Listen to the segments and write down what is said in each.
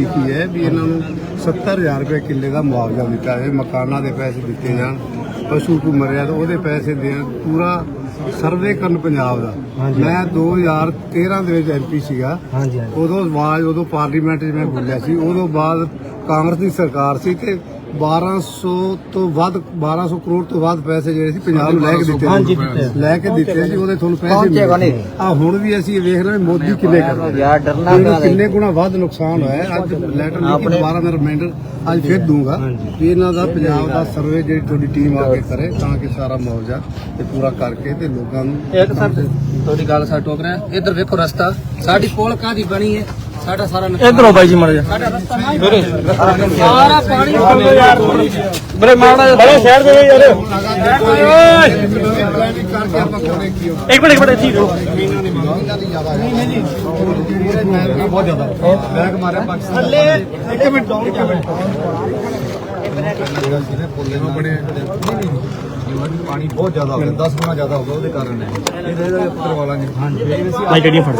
ਲਿਖੀ ਹੈ ਵੀ ਇਹਨਾਂ ਨੂੰ 70000 ਰੁਪਏ ਕਿੱਲੇ ਦਾ ਮੁਆਵਜ਼ਾ ਦਿੱਤਾ ਜਾਵੇ ਮਕਾਨਾਂ ਦੇ ਪੈਸੇ ਦਿੱਤੇ ਜਾਣ ਪਸ਼ੂ ਕੋ ਮਰਿਆ ਤਾਂ ਉਹਦੇ ਪੈਸੇ ਦੇਣ ਪੂਰਾ ਸਰਵੇ ਕਰਨ ਪੰਜਾਬ ਦਾ। ਮੈਂ 2013 ਦੇ ਵਿੱਚ ਐਮਪੀ ਸੀਗਾ। ਉਦੋਂ ਆਵਾਜ਼ ਉਦੋਂ ਪਾਰਲੀਮੈਂਟ 'ਚ ਮੈਂ ਬੋਲਿਆ ਸੀ ਉਦੋਂ ਬਾਅਦ ਕਾਂਗਰਸ ਦੀ ਸਰਕਾਰ ਸੀ ਤੇ 1200 ਤੋਂ ਵੱਧ 1200 ਕਰੋੜ ਤੋਂ ਵੱਧ ਪੈਸੇ ਜਿਹੜੇ ਸੀ ਪੰਜਾਬ ਨੂੰ ਲੈ ਕੇ ਦਿੱਤੇ ਹਾਂਜੀ। ਲੈ ਕੇ ਦਿੱਤੇ ਸੀ ਉਹਦੇ ਤੁਹਾਨੂੰ ਪੈਸੇ ਨਹੀਂ। ਆ ਹੁਣ ਵੀ ਅਸੀਂ ਇਹ ਵੇਖ ਰਹੇ ਮੋਦੀ ਕਿੰਨੇ ਕਰ ਰਿਹਾ ਯਾਰ ਡਰਨਾ ਕਿੰਨੇ ਗੁਣਾ ਵੱਧ ਨੁਕਸਾਨ ਹੋਇਆ। ਅੱਜ ਲੈਟਰ ਲਿਖ ਕੇ ਦੁਬਾਰਾ ਮੈਂ ਰਿਮਾਈਂਡਰ ਅੱਜ ਫਿਰ ਦੂੰਗਾ ਇਹਨਾਂ ਦਾ ਪੰਜਾਬ ਦਾ ਸਰਵੇ ਜਿਹੜੀ ਤੁਹਾਡੀ ਟੀਮ ਆ ਕੇ ਕਰੇ ਤਾਂ ਕਿ ਸਾਰਾ ਮੁਆਵਜ਼ਾ ਤੇ ਪੂਰਾ ਕਰਕੇ ਤੇ ਲੋਕਾਂ ਨੂੰ ਇੱਕ ਸਰ ਤੁਹਾਡੀ ਗੱਲ ਸਾ ਟੋਕ ਰਿਹਾ। ਇੱਧਰ ਵੇਖੋ ਰਸਤਾ। ਸਾਡੀ ਕੋਲ ਕਾਦੀ ਬਣੀ ਹੈ? ਸਾਡਾ ਸਾਰਾ ਇਧਰੋਂ ਬਾਈ ਜੀ ਮਰ ਜਾ ਸਾਡਾ ਰਸਤਾ ਨਹੀਂ ਸਾਰਾ ਪਾਣੀ ਨਿਕਲਦਾ ਯਾਰ ਬਰੇ ਮਾਰਨਾ ਬੜੇ ਸ਼ਹਿਰ ਦੇ ਯਾਰ ਇੱਕ ਮਿੰਟ ਇੱਕ ਮਿੰਟ ਇੱਥੇ ਰਹੋ। ਬਹੁਤ ਜ਼ਿਆਦਾ। ਬੈਗ ਮਾਰਿਆ ਪਾਕਿਸਤਾਨ ਥੱਲੇ ਇੱਕ ਮਿੰਟ ਇੱਕ ਮਿੰਟ। ਪਾਣੀ ਬਹੁਤ ਜ਼ਿਆਦਾ ਹੋ ਗਿਆ 10 ਗੁਣਾ ਜ਼ਿਆਦਾ ਹੋ ਗਿਆ ਉਹਦੇ ਕਾਰਨ ਹੈ ਇਹਦੇ ਕਰਵਾ ਲਾਂਗੇ ਹਾਂਜੀ ਭਾਈ ਗੱਡੀਆਂ ਫੜ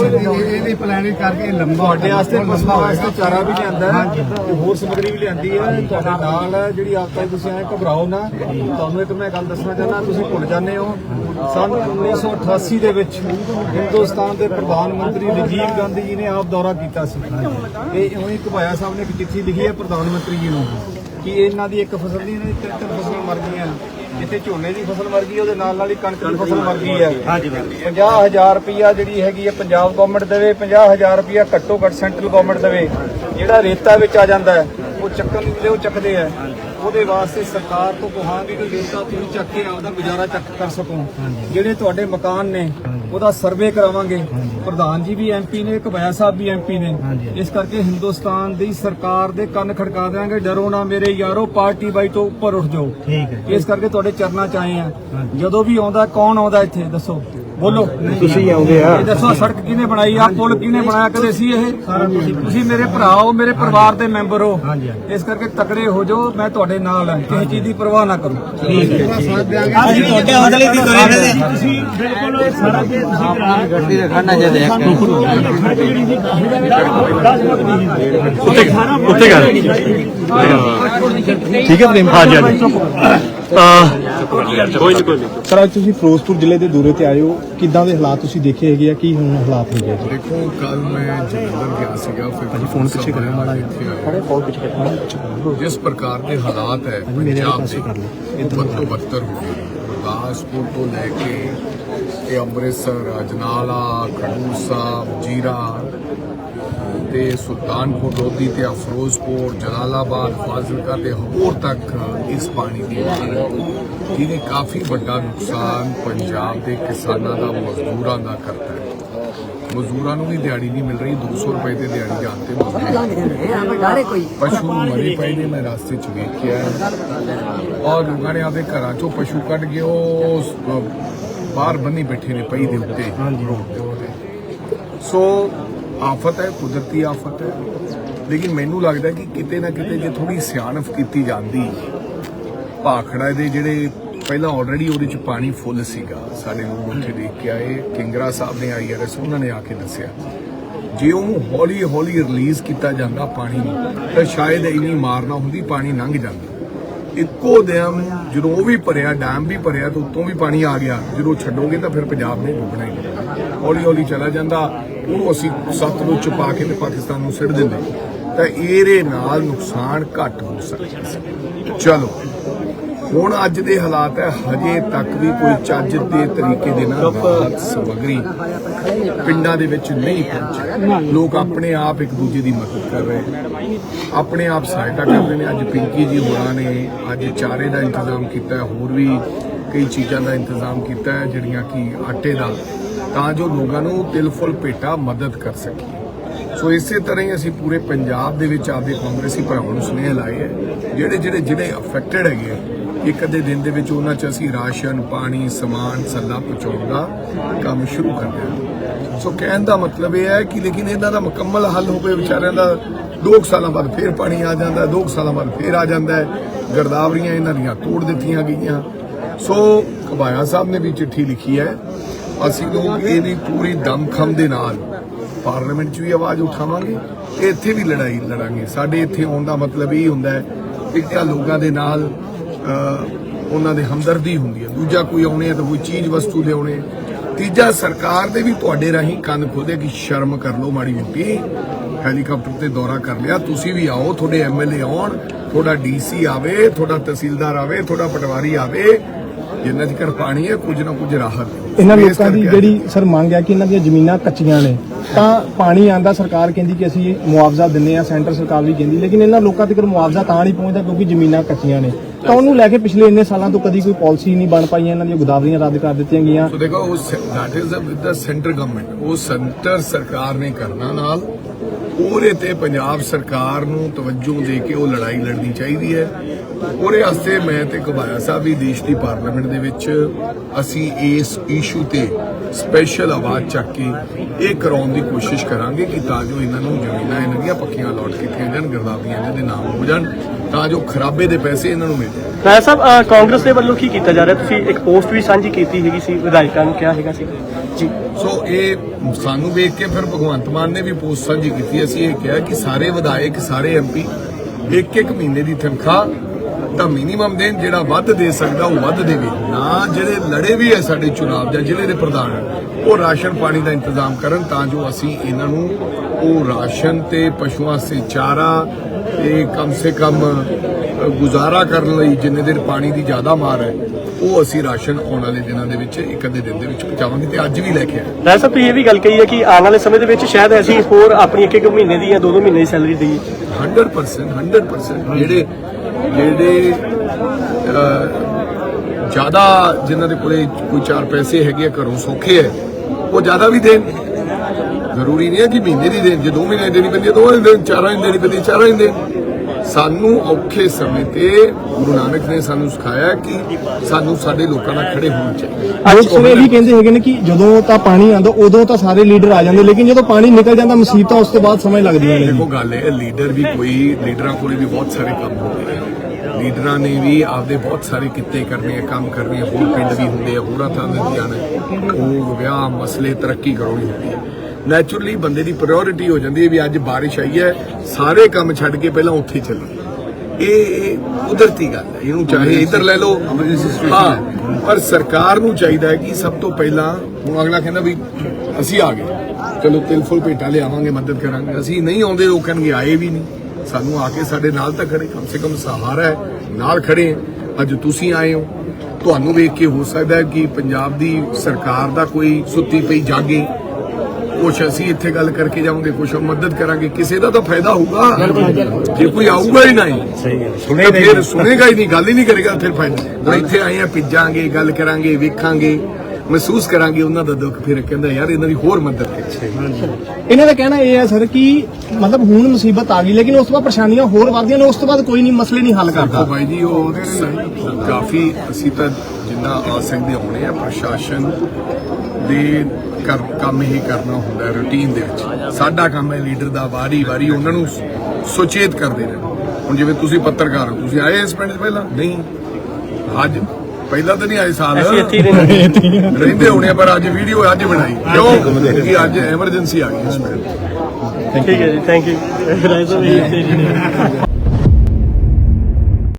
ਪਲੈਨਿੰਗ ਕਰਕੇ ਇਹ ਲੰਬਾ ਤੁਹਾਡੇ ਵਾਸਤੇ ਪਸ਼ੂਆਂ ਵਾਸਤੇ ਚਾਰਾ ਵੀ ਲਿਆਂਦਾ ਹੈ ਤੇ ਹੋਰ ਸਮਗਰੀ ਵੀ ਲਿਆਂਦੀ ਹੈ। ਤੁਹਾਡੇ ਨਾਲ ਜਿਹੜੀ ਆਪਕਾ ਤੁਸੀਂ ਐ ਘਬਰਾਓ ਨਾ ਤੁਹਾਨੂੰ ਇੱਕ ਮੈਂ ਗੱਲ ਦੱਸਣਾ ਚਾਹੁੰਦਾ ਤੁਸੀਂ ਭੁੱਲ ਜਾਂਦੇ ਹੋ। ਸਨ 1988 ਦੇ ਵਿੱਚ ਹਿੰਦੁਸਤਾਨ ਦੇ ਪ੍ਰਧਾਨ ਮੰਤਰੀ ਰਾਜੀਵ ਗਾਂਧੀ ਜੀ ਨੇ ਆਪ ਦੌਰਾ ਕੀਤਾ ਸੀ। ਤੇ ਇਉਂ ਹੀ ਘਬਾਇਆ ਸਾਹਿਬ ਨੇ ਇੱਕ ਚਿੱਠੀ ਲਿਖੀ ਹੈ ਪ੍ਰਧਾਨ ਮੰਤਰੀ ਜੀ ਨੂੰ। ਕਿ ਇਹਨਾਂ ਦੀ ਇੱਕ ਫਸਲ ਨਹੀਂ ਇਹਨਾਂ ਦੀ ਤਿੰਨ ਤਿੰਨ ਫਸਲਾਂ ਮਰ ਗਈਆਂ। ਜਿੱਥੇ ਝੋਨੇ ਦੀ ਫਸਲ ਮਰ ਗਈ ਉਹਦੇ ਨਾਲ ਨਾਲ ਹੀ ਕਣਕ ਦੀ ਫਸਲ ਮਰ ਗਈ ਹੈ ਹਾਂਜੀ 50000 ਰੁਪਇਆ ਜਿਹੜੀ ਹੈਗੀ ਹੈ ਪੰਜਾਬ ਗਵਰਨਮੈਂਟ ਦੇਵੇ 50000 ਰੁਪਇਆ ਘੱਟੋ ਘੱਟ ਸੈਂਟਰਲ ਗਵਰਨਮੈਂਟ ਦੇਵੇ। ਜਿਹੜਾ ਰੇਤਾ ਵਿੱਚ ਆ ਜਾਂਦਾ ਹੈ ਉਹ ਚੱਕਣ ਦੇ ਉਹ ਚੱਕਦੇ ਆ। ਉਹਦੇ ਵਾਸਤੇ ਸਰਕਾਰ ਤੋਂ ਕਹਾਂਗੇ ਕਿ ਰੇਤਾ ਤੁਸੀਂ ਚੱਕ ਕੇ ਆਪਦਾ ਗੁਜ਼ਾਰਾ ਚੱਕ ਕਰ ਸਕੋ। ਜਿਹੜੇ ਤੁਹਾਡੇ ਮਕਾਨ ਨੇ ਉਹਦਾ ਸਰਵੇ ਕਰਾਵਾਂਗੇ। ਪ੍ਰਧਾਨ ਜੀ ਵੀ ਐਮਪੀ ਨੇ ਕਬਿਆ ਸਾਹਿਬ ਵੀ ਐਮਪੀ ਨੇ। ਇਸ ਕਰਕੇ ਹਿੰਦੁਸਤਾਨ ਦੀ ਸਰਕਾਰ ਦੇ ਕੰਨ ਖੜਕਾ ਦੇਾਂਗੇ ਡਰੋ ਨਾ ਮੇਰੇ ਯਾਰੋ ਪਾਰਟੀ ਬਾਈ ਤੋਂ ਉੱਪਰ ਉੱਠ ਜਾਓ। ਠੀਕ ਹੈ। ਇਸ ਕਰਕੇ ਤੁਹਾਡੇ ਚਰਨਾਂ ਚ ਆਏ ਆ। ਜਦੋਂ ਵੀ ਆਉਂਦਾ ਕੌਣ ਆਉਂਦਾ ਇੱਥੇ? ਦੱਸੋ। ਬੋਲੋ। ਤੁਸੀਂ ਆਉਂਦੇ ਆ। ਇਹ ਦੱਸੋ ਸੜਕ ਕਿਹਨੇ ਬਣਾਈ ਆ? ਪੁਲ ਕਿਹਨੇ ਬਣਾਇਆ? ਕਦੇ ਸੀ ਇਹ? ਤੁਸੀਂ ਮੇਰੇ ਭਰਾ ਹੋ ਮੇਰੇ ਪਰਿਵਾਰ ਦੇ ਮੈਂਬਰ ਹੋ। ਇਸ ਕਰਕੇ ਤਕੜੇ ਹੋ ਜਾਓ ਮੈਂ ਤੁਹਾਡੇ ਨਾਲ ਹਾਂ ਕਿਸੇ ਚੀਜ਼ ਦੀ ਪਰਵਾਹ ਨਾ ਕਰੋ। ਅਸੀਂ ਤੁਹਾਡੇ ਹੌਸਲੇ ਦੀ ਤੁਰੇ ਰਹੇ ਤੁਸੀਂ ਬਿਲਕੁਲ ਸਾਰਾ ਗੱਡੀ ਦੇ ਖੜਨਾ ਜੇ ਦੇਖ ਉੱਤੇ ਉੱਤੇ ਕਰ ਠੀਕ ਹੈ ਪ੍ਰੇਮ ਹਾਂਜੀ ਹਾਂਜੀ। ਕੋਈ ਨਹੀਂ ਕੋਈ ਨਹੀਂ ਸਰ ਅੱਜ ਤੁਸੀਂ ਫਿਰੋਜ਼ਪੁਰ ਜ਼ਿਲ੍ਹੇ ਦੇ ਦੌਰੇ ਤੇ ਆਏ ਹੋ। ਕਿੱਦਾਂ ਦੇ ਹਾਲਾਤ ਤੁਸੀਂ ਦੇਖੇ ਹੈਗੇ ਆ? ਕੀ ਹੁਣ ਹਾਲਾਤ ਹੈਗੇ ਜੀ? ਦੇਖੋ ਕੱਲ ਮੈਂ ਜਲੰਧਰ ਗਿਆ ਸੀਗਾ ਫਿਰ ਫੋਨ ਪਿੱਛੇ ਕਰਿਆ ਮਾੜਾ ਖੜੇ ਫੋਨ ਪਿੱਛੇ ਜਿਸ ਪ੍ਰਕਾਰ ਦੇ ਹਾਲਾਤ ਹੈ ਪੰਜਾਬ ਦੇ ਉਹ ਬੱਤੋ ਬੱਤਰ ਹੋ ਗਏ। ਗੁਰਦਾਸਪੁਰ ਤੋਂ ਲੈ ਕੇ ਇਹ ਅੰਮ੍ਰਿਤਸਰ ਅਜਨਾਲਾ ਖਡੂਰ ਸਾਹਿਬ ਜੀਰਾ ਤੇ ਸੁਲਤਾਨਪੁਰ ਲੋਧੀ ਤੇ ਫਿਰੋਜ਼ਪੁਰ ਜਲਾਲਾਬਾਦ ਫਾਜ਼ਿਲਕਾ ਤੇ ਹੋਰ ਤੱਕ ਇਸ ਪਾਣੀ ਦੀ ਮਾਰ ਹੈ ਜਿਹਨੇ ਕਾਫੀ ਵੱਡਾ ਨੁਕਸਾਨ ਪੰਜਾਬ ਦੇ ਕਿਸਾਨਾਂ ਦਾ ਮਜ਼ਦੂਰਾਂ ਦਾ ਕਰਤਾ ਹੈ। ਮਜ਼ਦੂਰਾਂ ਨੂੰ ਵੀ ਦਿਹਾੜੀ ਨਹੀਂ ਮਿਲ ਰਹੀ 200 ਰੁਪਏ ਤੇ ਦਿਹਾੜੀ ਜਾਣ ਤੇ ਮਜ਼ਦੂਰ ਪਸ਼ੂ ਮਰੇ ਪਏ ਨੇ ਮੈਂ ਰਸਤੇ ਚ ਵੇਖਿਆ ਹੈ। ਔਰ ਲੋਕਾਂ ਨੇ ਆਪਦੇ ਘਰਾਂ ਚੋਂ ਪਸ਼ੂ ਕੱਢ ਕੇ ਉਹ ਬਾਹਰ ਬੰਨੀ ਬੈਠੇ ਨੇ ਪਈ ਦੇ ਉੱਤੇ। ਰੋਡ ਦੇ ਉੱਤੇ ਸੋ ਆਫਤ ਹੈ, ਕੁਦਰਤੀ ਆਫਤ ਹੈ। ਲੇਕਿਨ ਮੈਨੂੰ ਲੱਗਦਾ ਕਿ ਕਿਤੇ ਨਾ ਕਿਤੇ ਜੇ ਥੋੜੀ ਸਿਆਣਫ ਕੀਤੀ ਜਾਂਦੀ, ਭਾਖੜਾ ਦੇ ਜਿਹੜੇ ਪਹਿਲਾਂ ਆਲਰੇਡੀ ਉਹਦੇ ਚ ਪਾਣੀ ਫੁੱਲ ਸੀਗਾ, ਸਾਡੇ ਲੋਕ ਉੱਥੇ ਦੇਖ ਕੇ ਆਏ, ਕਿੰਗਰਾ ਸਾਹਿਬ ਨੇ ਆਈਆਰਐਸ ਉਹਨਾਂ ਨੇ ਆ ਕੇ ਦੱਸਿਆ। ਜੇ ਉਹਨੂੰ ਹੌਲੀ ਹੌਲੀ ਰਿਲੀਜ਼ ਕੀਤਾ ਜਾਂਦਾ ਪਾਣੀ ਨੂੰ, ਤਾਂ ਸ਼ਾਇਦ ਇੰਨੀ ਮਾਰ ਨਾ ਹੁੰਦੀ, ਪਾਣੀ ਲੰਘ ਜਾਂਦਾ। ਇੱਕੋ ਦਿਨ ਜਦੋਂ ਉਹ ਵੀ ਭਰਿਆ ਡੈਮ ਵੀ ਭਰਿਆ, ਤਾਂ ਉੱਤੋਂ ਵੀ ਪਾਣੀ ਆ ਗਿਆ। ਜਦੋਂ ਛੱਡੋਗੇ ਤਾਂ ਫਿਰ ਪੰਜਾਬ ਨੇ ਡੁੱਬਣਾ ਹੀ ਹੌਲੀ ਹੌਲੀ ਚਲਾ ਜਾਂਦਾ। ਉਹਨੂੰ ਅਸੀਂ ਸੱਤ ਨੂੰ ਪਾ ਕੇ ਤੇ ਪਾਕਿਸਤਾਨ ਨੂੰ ਸਿੱਟ ਦਿੰਦੇ ਤਾਂ ਇਹਦੇ ਨਾਲ ਨੁਕਸਾਨ ਘੱਟ ਹੋ ਸਕਦਾ ਸੀ। ਚਲੋ, ਹੁਣ ਅੱਜ ਦੇ ਹਾਲਾਤ ਹੈ, ਹਜੇ ਤੱਕ ਵੀ ਕੋਈ ਚੱਜ ਦੇ ਤਰੀਕੇ ਦੇ ਨਾਲ ਰਾਹਤ ਸਮਗਰੀ ਪਿੰਡਾਂ ਦੇ ਵਿੱਚ ਨਹੀਂ ਪਹੁੰਚੀ। ਲੋਕ ਆਪਣੇ ਆਪ ਇੱਕ ਦੂਜੇ ਦੀ ਮਦਦ ਕਰ ਰਹੇ ਆਪਣੇ ਆਪ ਸਹਾਇਤਾ ਕਰ ਰਹੇ ਨੇ। ਅੱਜ ਪਿੰਕੀ ਜੀ ਹੋਰਾਂ ਨੇ ਅੱਜ ਚਾਰੇ ਦਾ ਇੰਤਜ਼ਾਮ ਕੀਤਾ, ਹੋਰ ਵੀ ਕਈ ਚੀਜ਼ਾਂ ਦਾ ਇੰਤਜ਼ਾਮ ਕੀਤਾ ਹੈ ਜਿਹੜੀਆਂ ਕਿ ਆਟੇ ਦਾ। ਤਾਂ ਜੋ ਲੋਕਾਂ ਨੂੰ ਤਿਲ ਫੁੱਲ ਭੇਟਾ ਮਦਦ ਕਰ ਸਕੀਏ। ਸੋ ਇਸੇ ਤਰ੍ਹਾਂ ਹੀ ਅਸੀਂ ਪੂਰੇ ਪੰਜਾਬ ਦੇ ਵਿੱਚ ਆਪਦੇ ਕਾਂਗਰਸੀ ਭਰਾਵਾਂ ਨੂੰ ਸੁਨੇਹਾ ਲਾਏ ਹੈ। ਜਿਹੜੇ ਜਿਹੜੇ ਜਿਹੜੇ ਅਫੈਕਟਡ ਹੈਗੇ ਆ, ਇੱਕ ਅੱਧੇ ਦਿਨ ਦੇ ਵਿੱਚ ਉਹਨਾਂ 'ਚ ਅਸੀਂ ਰਾਸ਼ਨ ਪਾਣੀ ਸਮਾਨ ਸੱਲਾ ਪਹੁੰਚਾਉਣ ਦਾ ਕੰਮ ਸ਼ੁਰੂ ਕਰ ਦਿਆਂਗੇ ਸੋ ਕਹਿਣ ਦਾ ਮਤਲਬ ਇਹ ਹੈ ਕਿ ਲੇਕਿਨ ਇਹਨਾਂ ਦਾ ਮੁਕੰਮਲ ਹੱਲ ਹੋਵੇ ਵਿਚਾਰਿਆਂ ਦਾ 2 ਸਾਲਾਂ ਬਾਅਦ ਫੇਰ ਪਾਣੀ ਆ ਜਾਂਦਾ 2 ਸਾਲਾਂ ਬਾਅਦ ਫੇਰ ਆ ਜਾਂਦਾ ਹੈ। ਗਰਦਾਵਰੀਆਂ ਇਹਨਾਂ ਦੀਆਂ ਤੋੜ ਦਿੱਤੀਆਂ ਗਈਆਂ। ਸੋ ਕਬਾਇਆ ਸਾਹਿਬ ਨੇ ਵੀ ਚਿੱਠੀ ਲਿਖੀ ਹੈ। ਅਸੀਂ ਲੋਕ ਇਹਦੀ ਪੂਰੀ ਦਮਖਮ ਦੇ ਨਾਲ ਪਾਰਲੀਮੈਂਟ 'ਚ ਵੀ ਆਵਾਜ਼ ਉਠਾਵਾਂਗੇ ਤੇ ਇੱਥੇ ਵੀ ਲੜਾਈ ਲੜਾਂਗੇ। ਸਾਡੇ ਇੱਥੇ ਆਉਣ ਦਾ ਮਤਲਬ ਇਹ ਹੁੰਦਾ ਹੈ ਇੱਕ ਤਾਂ ਲੋਕਾਂ ਦੇ ਨਾਲ ਉਹਨਾਂ ਦੇ ਹਮਦਰਦੀ ਹੁੰਦੀ ਹੈ। ਦੂਜਾ ਕੋਈ ਆਉਣੇ ਤਾਂ ਕੋਈ ਚੀਜ਼ ਵਸਤੂ ਲਿਆਉਣੇ। ਤੀਜਾ, ਸਰਕਾਰ ਦੇ ਵੀ ਤੁਹਾਡੇ ਰਾਹੀਂ ਕੰਨ ਖੋਦੇ ਕਿ ਸ਼ਰਮ ਕਰ ਲਓ ਮਾੜੀ ਮੋਟੀ। ਹੈਲੀਕਾਪਟਰ ਤੇ ਦੌਰਾ ਕਰ ਲਿਆ, ਤੁਸੀਂ ਵੀ ਆਓ, ਤੁਹਾਡੇ ਐਮਐਲਏ ਆਉਣ, ਤੁਹਾਡਾ ਡੀਸੀ ਆਵੇ, ਤੁਹਾਡਾ ਤਹਿਸੀਲਦਾਰ ਆਵੇ, ਤੁਹਾਡਾ ਪਟਵਾਰੀ ਆਵੇ। ਜਿੰਨਾ ਚਿਰ ਪਾਣੀ ਹੈ ਕੁਝ ਨਾ ਕੁਝ ਰਾਹਤ। ਇਹਨਾਂ ਲੋਕਾਂ ਦੀ ਜਿਹੜੀ ਸਰ ਮੰਗ ਹੈ ਕਿ ਇਹਨਾਂ ਦੀਆਂ ਜ਼ਮੀਨਾਂ ਕੱਚੀਆਂ ਨੇ ਤਾਂ ਪਾਣੀ ਆਂਦਾ ਸਰਕਾਰ ਕਹਿੰਦੀ ਕਿ ਅਸੀਂ ਮੁਆਵਜ਼ਾ ਦਿੰਨੇ ਆ ਸੈਂਟਰ ਸਰਕਾਰ ਵੀ ਕਹਿੰਦੀ ਲੇਕਿਨ ਇਹਨਾਂ ਲੋਕਾਂ ਤੱਕ ਮੁਆਵਜ਼ਾ ਤਾਂ ਨਹੀਂ ਪਹੁੰਚਦਾ ਕਿਉਂਕਿ ਜ਼ਮੀਨਾਂ ਕੱਚੀਆਂ ਨੇ ਤਾਂ ਉਹਨੂੰ ਲੈ ਕੇ ਪਿਛਲੇ ਇੰਨੇ ਸਾਲਾਂ ਤੋਂ ਕਦੀ ਕੋਈ ਪਾਲਿਸੀ ਨਹੀਂ ਬਣ ਪਾਈ ਇਹਨਾਂ ਦੀਆਂ ਗੋਦਾਵਰੀਆਂ ਰੱਦ ਕਰ ਦਿੱਤੀਆਂ ਗਈਆਂ ਸੋ ਦੇਖੋ ਉਹ that is with the centre government ਉਹ ਸੈਂਟਰ ਸਰਕਾਰ ਨੇ ਕਰਨਾ ਨਾਲ ਉਹਦੇ ਤੇ ਪੰਜਾਬ ਸਰਕਾਰ ਨੂੰ ਤਵੱਜੋ ਦੇ ਕੇ ਉਹ ਲੜਾਈ ਲੜਨੀ ਚਾਹੀਦੀ ਹੈ। ਉਹਦੇ ਵਾਸਤੇ ਮੈਂ ਤੇ ਕਬਾਇਆ ਸਾਹਿਬ ਵੀ ਦੇਸ਼ ਦੀ ਪਾਰਲੀਮੈਂਟ ਦੇ ਵਿੱਚ ਅਸੀਂ ਇਸ ਇਸ਼ੂ ਤੇ ਸਪੈਸ਼ਲ ਆਵਾਜ਼ ਚੱਕ ਕੇ ਇਹ ਕਰਾਉਣ ਦੀ ਕੋਸ਼ਿਸ਼ ਕਰਾਂਗੇ ਕਿ ਤਾਂ ਜੋ ਇਹਨਾਂ ਨੂੰ ਜ਼ਮੀਨਾਂ ਇਹਨਾਂ ਦੀਆਂ ਪੱਕੀਆਂ ਅਲਾਟ ਕੀਤੀਆਂ ਜਾਣ ਗਰਦਾਵੀਆਂ ਇਹਨਾਂ ਦੇ ਨਾਮ ਹੋ ਜਾਣ, ਤਾਂ ਜੋ ਖਰਾਬੇ ਦੇ ਪੈਸੇ ਇਹਨਾਂ ਨੂੰ ਮਿਲ ਜਾਣ। ਰਾਏ ਸਾਹਿਬ ਕਾਂਗਰਸ ਦੇ ਵੱਲੋਂ ਕੀ ਕੀਤਾ ਜਾ ਰਿਹਾ? ਤੁਸੀਂ ਇੱਕ ਪੋਸਟ ਵੀ ਸਾਂਝੀ ਕੀਤੀ ਹੈਗੀ ਸੀ, ਵਿਧਾਇਕਾਂ ਨੂੰ ਕਿਹਾ ਹੈਗਾ ਸੀ। ਜੀ। ਸੋ ਇਹ ਸਾਨੂੰ ਵੇਖ ਕੇ ਫਿਰ ਭਗਵੰਤ ਮਾਨ ਨੇ ਵੀ ਪੋਸਟ ਸਾਂਝੀ ਕੀਤੀ। ਅਸੀਂ ਇਹ ਕਿਹਾ ਕਿ ਸਾਰੇ ਵਿਧਾਇਕ, ਸਾਰੇ ਐਮਪੀ ਇੱਕ ਇੱਕ ਮਹੀਨੇ ਦੀ ਤਨਖਾਹ ਤਾਂ ਮਿਨੀਮਮ ਦੇਣ, ਜਿਹੜਾ ਵੱਧ ਦੇ ਸਕਦਾ ਉਹ ਵੱਧ ਦੇਵੇ। ਨਾ ਜਿਹੜੇ ਲੜੇ ਵੀ ਹੈ ਸਾਡੇ ਚੁਣਾਵ ਜਾਂ ਜ਼ਿਲ੍ਹੇ ਦੇ ਪ੍ਰਧਾਨ, ਉਹ ਰਾਸ਼ਨ ਪਾਣੀ ਦਾ ਇੰਤਜ਼ਾਮ ਕਰਨ ਤਾਂ ਜੋ ਅਸੀਂ ਇਹਨਾਂ ਨੂੰ ਉਹ ਰਾਸ਼ਨ ਤੇ ਪਸ਼ੂਆਂ ਸੇ ਚਾਰਾ ਤੇ ਕਮ ਸੇ ਕਮ ਗੁਜ਼ਾਰਾ ਕਰਨ ਲਈ ਜਿੰਨੇ ਦਿਨ ਪਾਣੀ ਦੀ ਜ਼ਿਆਦਾ ਮਾਰ ਹੈ ਉਹ ਅਸੀਂ ਰਾਸ਼ਨ ਆਉਣ ਵਾਲੇ ਦਿਨਾਂ ਦੇ ਵਿੱਚ ਇੱਕ ਅੱਧੇ ਦਿਨ ਦੇ ਵਿੱਚ ਪਹੁੰਚਾਵਾਂਗੇ ਤੇ ਅੱਜ ਵੀ ਲੈ ਕੇ ਆਏ। ਸਾਹਿਬ ਤੁਸੀਂ ਇਹ ਵੀ ਗੱਲ ਕਹੀ ਹੈ ਕਿ ਆਉਣ ਵਾਲੇ ਸਮੇਂ ਦੇ ਵਿੱਚ ਸ਼ਾਇਦ ਅਸੀਂ ਹੋਰ ਆਪਣੀ ਇੱਕ ਇੱਕ ਮਹੀਨੇ ਦੀ ਜਾਂ ਦੋ ਦੋ ਮਹੀਨੇ ਦੀ ਸੈਲਰੀ ਦੇਈਏ। 100% 100% ਜਿਹੜੇ ਜਿਹੜੇ ਜ਼ਿਆਦਾ ਜਿਨ੍ਹਾਂ ਦੇ ਕੋਲੇ ਕੋਈ ਚਾਰ ਪੈਸੇ ਹੈਗੇ ਆ ਘਰੋਂ ਸੌਖੇ ਹੈ ਉਹ ਜ਼ਿਆਦਾ ਵੀ ਦੇਣ। ਜ਼ਰੂਰੀ ਨਹੀਂ ਹੈ ਕਿ ਮਹੀਨੇ ਦੀ ਦੇਣ ਜੇ ਦੋ ਮਹੀਨੇ ਦੇਣੀ ਪੈਂਦੀ ਹੈ ਦੋ ਦਿਨ ਚਾਰਾਂ ਦੇਣੀ ਪੈਂਦੀ ਚਾਰਾਂ ਦੇਣ। ਸਾਨੂੰ ਔਖੇ ਸਮੇਂ ਤੇ ਗੁਰੂ ਨਾਨਕ ਨੇ ਸਾਨੂੰ ਸਿਖਾਇਆ ਕਿ ਸਾਨੂੰ ਸਾਡੇ ਲੋਕਾਂ ਨਾਲ ਖੜੇ ਹੋਣਾ ਚਾਹੀਦਾ। ਲੋਕ ਸੁਣੇ ਵੀ ਕਹਿੰਦੇ ਹੈਗੇ ਨੇ ਕਿ ਜਦੋਂ ਤਾਂ ਪਾਣੀ ਆਂਦਾ ਉਦੋਂ ਤਾਂ ਸਾਰੇ ਲੀਡਰ ਆ ਜਾਂਦੇ ਲੇਕਿਨ ਜਦੋਂ ਪਾਣੀ ਨਿਕਲ ਜਾਂਦਾ ਮੁਸੀਬਤਾਂ ਉਸ ਤੋਂ ਬਾਅਦ ਸਮਝ ਲੱਗਦੀਆਂ ਨੇ ਦੇਖੋ ਗੱਲ ਇਹ ਲੀਡਰ ਵੀ ਕੋਈ ਲੀਡਰਾਂ ਕੋਲੇ ਵੀ ਬਹੁਤ ਸਾਰੇ ਕੰਮ ਹੁੰਦੇ ਆ। ਲੀਡਰਾਂ ਨੇ ਵੀ ਆਪਦੇ ਬਹੁਤ ਸਾਰੇ ਕਿੱਤੇ ਕਰਨੇ ਆ ਕੰਮ ਕਰਨੇ ਆ ਹੋਰ ਪਿੰਡ ਵੀ ਹੁੰਦੇ ਆ ਹੋਰਾਂ ਥਾਂ ਦੇ ਜਾਣਾ ਉਹ ਵਿਆਹ ਮਸਲੇ ਤਰੱਕੀ ਕਰਾਉਣੀ ਹੁੰਦੀ ਹੈ ਨੈਚੁਰਲੀ ਬੰਦੇ ਦੀ ਪ੍ਰਾਇੋਰਟੀ ਹੋ ਜਾਂਦੀ ਹੈ ਵੀ ਅੱਜ ਬਾਰਿਸ਼ ਆਈ ਹੈ ਸਾਰੇ ਕੰਮ ਛੱਡ ਕੇ ਪਹਿਲਾਂ ਉੱਥੇ ਹੀ ਚੱਲੋ। ਇਹ ਕੁਦਰਤੀ ਗੱਲ ਹੈ ਇਹਨੂੰ ਚਾਹੇ ਇੱਧਰ ਲੈ ਲਓ। ਹਾਂ ਪਰ ਸਰਕਾਰ ਨੂੰ ਚਾਹੀਦਾ ਹੈ ਕਿ ਸਭ ਤੋਂ ਪਹਿਲਾਂ ਹੁਣ ਅਗਲਾ ਕਹਿੰਦਾ ਵੀ ਅਸੀਂ ਆ ਗਏ। ਚਲੋ ਤਿਲ ਫੁੱਲ ਭੇਟਾ ਲਿਆਵਾਂਗੇ ਮਦਦ ਕਰਾਂਗੇ। ਅਸੀਂ ਨਹੀਂ ਆਉਂਦੇ ਉਹ ਕਹਿਣਗੇ ਆਏ ਵੀ ਨਹੀਂ। ਸਾਨੂੰ ਆ ਕੇ ਸਾਡੇ ਨਾਲ ਤਾਂ ਖੜੇ ਕਮ ਸੇ ਕਮ ਸਹਾਰਾ ਹੈ ਨਾਲ ਖੜੇ। ਅੱਜ ਤੁਸੀਂ ਆਏ ਹੋ। ਤੁਹਾਨੂੰ ਵੇਖ ਕੇ ਹੋ ਸਕਦਾ ਹੈ ਕਿ ਪੰਜਾਬ ਦੀ ਸਰਕਾਰ ਦਾ ਕੋਈ ਸੁੱਤੀ ਪਈ ਜਾਗੇ। ਕੁਛ ਅਸੀਂ ਇੱਥੇ ਗੱਲ ਕਰਕੇ ਜਾਵਾਂਗੇ ਕੁਛ ਮਦਦ ਕਰਾਂਗੇ ਕਿਸੇ ਦਾ ਤਾਂ ਫਾਇਦਾ ਹੋਊਗਾ। ਜੇ ਕੋਈ ਆਊਗਾ ਹੀ ਨਹੀਂ ਹੈ। ਫਿਰ ਸੁਣੇਗਾ ਹੀ ਨਹੀਂ ਗੱਲ ਹੀ ਨਹੀਂ ਕਰੇਗਾ ਫਿਰ ਫਾਇਦਾ ਹੁਣ ਇੱਥੇ ਆਏ ਆ ਭਿੱਜਾਂਗੇ ਗੱਲ ਕਰਾਂਗੇ ਵੇਖਾਂਗੇ ਮਹਿਸੂਸ ਕਰਾਂਗੇ ਉਹਨਾਂ ਦਾ ਦੁੱਖ ਫਿਰ ਕਹਿੰਦਾ ਯਾਰ ਇਹਨਾਂ ਦੀ ਹੋਰ ਮਦਦ ਕਰੀ। ਇਹਨਾਂ ਦਾ ਕਹਿਣਾ ਇਹ ਹੈ ਸਰ ਕਿ ਮਤਲਬ ਹੁਣ ਮੁਸੀਬਤ ਆ ਗਈ ਲੇਕਿਨ ਉਸ ਤੋਂ ਬਾਅਦ ਪਰੇਸ਼ਾਨੀਆਂ ਹੋਰ ਵੱਧਦੀਆਂ ਨੇ ਉਸ ਤੋਂ ਬਾਅਦ ਕੋਈ ਨਹੀਂ ਮਸਲੇ ਨਹੀਂ ਹੱਲ ਕਰਦਾ। ਭਾਈ ਜੀ ਉਹ ਕਾਫੀ ਅਸੀਂ ਤਾਂ ਜਿੰਨਾ ਆ ਸਕਦੇ ਹੋਣੇ ਆ ਪ੍ਰਸ਼ਾਸਨ ਦੇ ਕੰਮ ਹੀ ਕਰਨਾ ਹੁੰਦਾ ਰੂਟੀਨ ਦੇ ਵਿੱਚ। ਸਾਡਾ ਕੰਮ ਹੈ ਲੀਡਰ ਦਾ ਵਾਰੀ ਵਾਰੀ ਉਹਨਾਂ ਨੂੰ ਸੁਚੇਤ ਕਰਦੇ ਰਹਿਣਾ। ਹੁਣ ਜਿਵੇਂ ਤੁਸੀਂ ਪੱਤਰਕਾਰ ਹੋ ਤੁਸੀਂ ਆਏ ਇਸ ਪਿੰਡ 'ਚ ਪਹਿਲਾਂ? ਨਹੀਂ। ਅੱਜ? ਪਹਿਲਾਂ ਤਾਂ ਨਹੀਂ ਆਏ ਸਾਲ। ਰਹਿੰਦੇ ਹੋਣੇ ਪਰ ਅੱਜ ਵੀਡੀਓ ਅੱਜ ਬਣਾਈ। ਕਿਉਂ? ਕਿਉਂਕਿ ਅੱਜ ਐਮਰਜੈਂਸੀ ਆ ਗਈ ਇਸ ਪਿੰਡ। ਠੀਕ ਹੈ ਜੀ ਥੈਂਕ ਯੂ